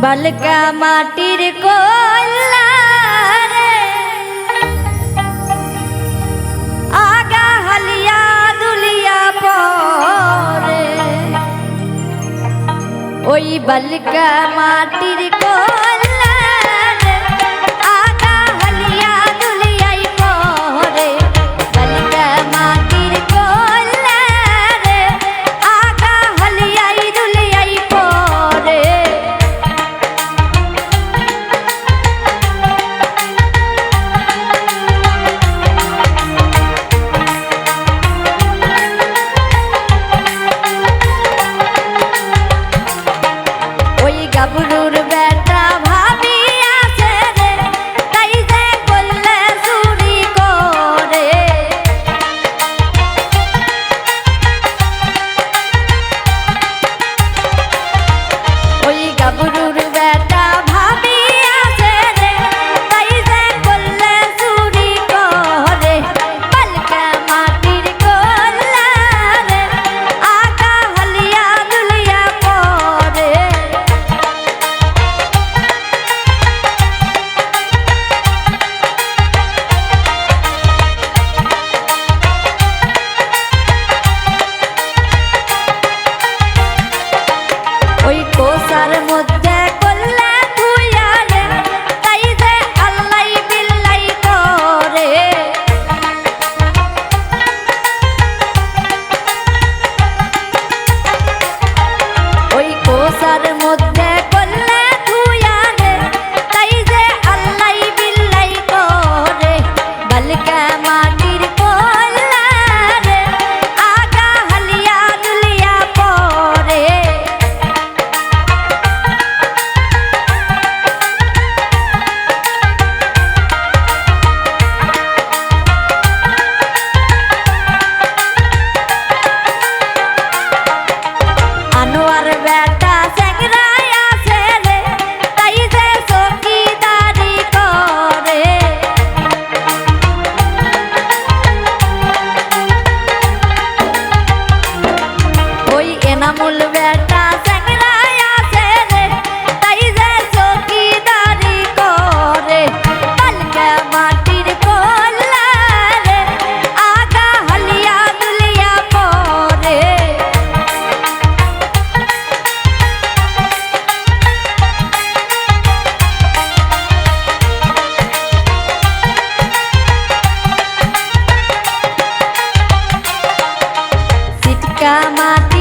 বালকা মাটির কল্লা আগা হালিয়া দুলিয়া পরে। ওই বালকা মাটির কল্লা আমার মতো কামাত